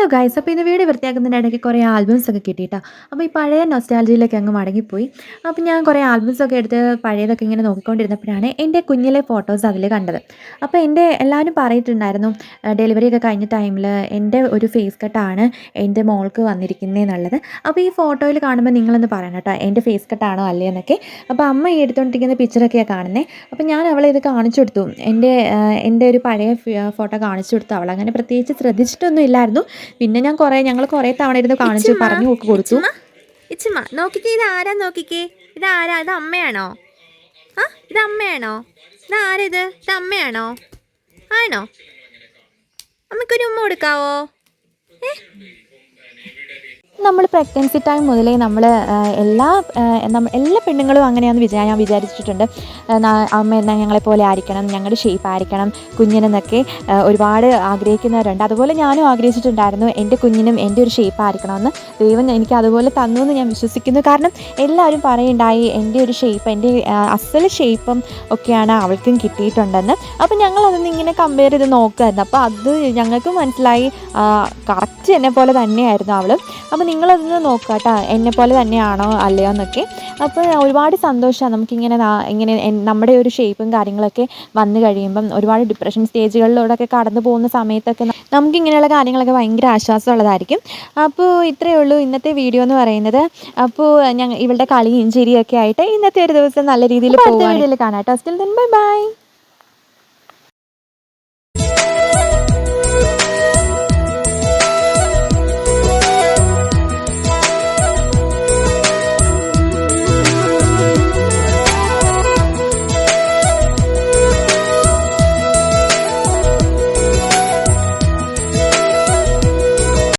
Hello guys അപ്പോൾ ഇന്ന് വീട് വൃത്തിയാക്കുന്നതിന്റെ ഇടയ്ക്ക് കുറേ ആൽബംസ് ഒക്കെ കിട്ടിയിട്ടോ. അപ്പോൾ ഈ പഴയ നൊസ്റ്റാലജിയിലേക്ക് അങ്ങ് മടങ്ങിപ്പോയി. അപ്പോൾ ഞാൻ കുറേ ആൽബംസ് ഒക്കെ എടുത്ത് പഴയതൊക്കെ ഇങ്ങനെ നോക്കിക്കൊണ്ടിരുന്നപ്പോഴാണ് എന്റെ കുഞ്ഞിലെ ഫോട്ടോസ് അതിൽ കണ്ടത്. അപ്പോൾ എന്റെ എല്ലാവരും പറഞ്ഞിട്ടുണ്ടായിരുന്നു ഡെലിവറി ഒക്കെ കഴിഞ്ഞ ടൈമിൽ എന്റെ ഒരു ഫേസ് കട്ടാണ് എന്റെ മോൾക്ക് വന്നിരിക്കുന്നതെന്നുള്ളത് അപ്പോൾ ഈ ഫോട്ടോയിൽ കാണുമ്പോൾ നിങ്ങളൊന്ന് പറയണം കേട്ടോ എന്റെ ഫേസ് കട്ടാണോ അല്ലേ എന്നൊക്കെ. അപ്പോൾ അമ്മ ഈ എടുത്തുകൊണ്ടിരിക്കുന്ന പിക്ചറൊക്കെയാണ് കാണുന്നത് അപ്പോൾ ഞാൻ അവളെ ഇത് കാണിച്ചു കൊടുത്തു. എന്റെ എന്റെ ഒരു പഴയ ഫോട്ടോ കാണിച്ചു കൊടുത്തു അവൾ അങ്ങനെ പ്രത്യേകിച്ച് ശ്രദ്ധിച്ചിട്ടൊന്നും ഇല്ലായിരുന്നു. പിന്നെ ഞാൻ കുറേ ഞങ്ങൾ കുറേ തവണ ഇരുന്ന് കാണിച്ചു പറഞ്ഞു നോക്കി കൊടുത്തു. ഇച്ചുമ്മ, നോക്കിക്കേ ഇത് ആരാ നോക്കിക്കേ? ഇത് ആരാ ഇത് അമ്മയാണോ? ആ ഇത് അമ്മയാണോ? ഇത് ആരാ ഇത്? ഇത് അമ്മയാണോ? ആണോ? അമ്മയ്ക്കൊരു ഉമ്മ കൊടുക്കാവോ? ഏ? നമ്മൾ പ്രഗ്നൻസി ടൈം മുതലേ നമ്മൾ എല്ലാ എല്ലാ പെണ്ണുങ്ങളും അങ്ങനെയാണെന്ന് വിചാ ഞാൻ വിചാരിച്ചിട്ടുണ്ട്. അമ്മ എന്നാൽ ഞങ്ങളെപ്പോലെ ആയിരിക്കണം ഞങ്ങളുടെ ഷേപ്പ് ആയിരിക്കണം കുഞ്ഞിനെന്നൊക്കെ ഒരുപാട് ആഗ്രഹിക്കുന്നവരുണ്ട്. അതുപോലെ ഞാനും ആഗ്രഹിച്ചിട്ടുണ്ടായിരുന്നു എന്റെ കുഞ്ഞിനും എന്റെ ഒരു ഷേപ്പ് ആയിരിക്കണമെന്ന്. ദൈവം എനിക്ക് അതുപോലെ തന്നു എന്ന് ഞാൻ വിശ്വസിക്കുന്നു. കാരണം എല്ലാവരും പറയുണ്ടായി എന്റെ ഒരു ഷേപ്പ് എന്റെ അസൽ ഷേപ്പും ഒക്കെയാണ് അവൾക്കും കിട്ടിയിട്ടുണ്ടെന്ന്. അപ്പോൾ ഞങ്ങൾ അതൊന്നും ഇങ്ങനെ കമ്പയർ ചെയ്ത് നോക്കുമായിരുന്നു അപ്പോൾ അത് ഞങ്ങൾക്ക് മനസ്സിലായി കറക്റ്റ് എന്നെ പോലെ തന്നെയായിരുന്നു അവൾ അപ്പോൾ നിങ്ങളതൊന്ന് നോക്കുക കേട്ടോ എന്നെ പോലെ തന്നെയാണോ അല്ലയോ എന്നൊക്കെ. അപ്പോൾ ഒരുപാട് സന്തോഷമാണ് നമുക്കിങ്ങനെ ഇങ്ങനെ നമ്മുടെ ഒരു ഷേപ്പും കാര്യങ്ങളൊക്കെ വന്നു കഴിയുമ്പം ഒരുപാട് ഡിപ്രഷൻ സ്റ്റേജുകളിലൂടെയൊക്കെ കടന്നു പോകുന്ന സമയത്തൊക്കെ നമുക്കിങ്ങനെയുള്ള കാര്യങ്ങളൊക്കെ ഭയങ്കര ആശ്വാസമുള്ളതായിരിക്കും. അപ്പോൾ ഇത്രയേ ഉള്ളൂ ഇന്നത്തെ വീഡിയോ എന്ന് പറയുന്നത്. അപ്പോൾ ഞങ്ങൾ ഇവളുടെ കളിയും ചിരിയൊക്കെ ആയിട്ട് ഇന്നത്തെ ഒരു ദിവസം നല്ല രീതിയിൽ പോകുന്ന വീഡിയോയിൽ കാണാം കേട്ടോ. Still bye bye